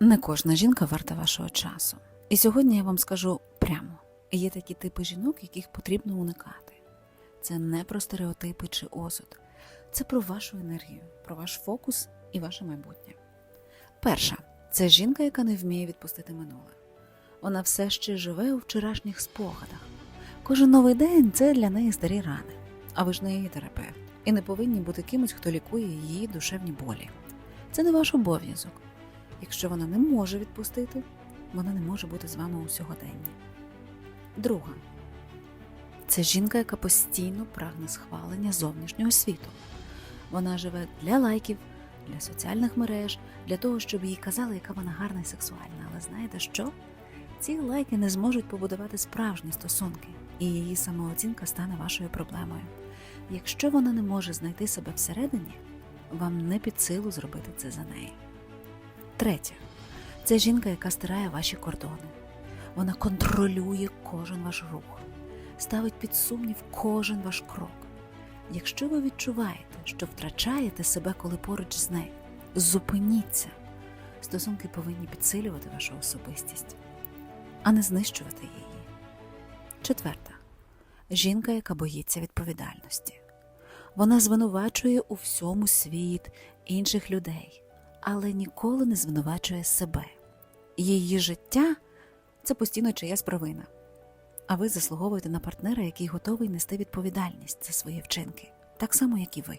Не кожна жінка варта вашого часу. І сьогодні я вам скажу прямо: є такі типи жінок, яких потрібно уникати. Це не про стереотипи чи осуд, це про вашу енергію, про ваш фокус і ваше майбутнє. Перша це жінка, яка не вміє відпустити минуле. Вона все ще живе у вчорашніх спогадах. Кожен новий день це для неї старі рани. А ви ж не її терапевт, і не повинні бути кимось, хто лікує її душевні болі. Це не ваш обов'язок. Якщо вона не може відпустити, вона не може бути з вами у сьогоденні. Друга це жінка, яка постійно прагне схвалення зовнішнього світу. Вона живе для лайків, для соціальних мереж, для того, щоб їй казали, яка вона гарна і сексуальна. Але знаєте що? Ці лайки не зможуть побудувати справжні стосунки, і її самооцінка стане вашою проблемою. Якщо вона не може знайти себе всередині, вам не під силу зробити це за неї. Третє це жінка, яка стирає ваші кордони. Вона контролює кожен ваш рух, ставить під сумнів кожен ваш крок. Якщо ви відчуваєте, що втрачаєте себе, коли поруч з нею, зупиніться. Стосунки повинні підсилювати вашу особистість, а не знищувати її. Четверта жінка, яка боїться відповідальності. Вона звинувачує у всьому світ інших людей, але ніколи не звинувачує себе. Її життя це постійно чиясь провина. А ви заслуговуєте на партнера, який готовий нести відповідальність за свої вчинки, так само, як і ви.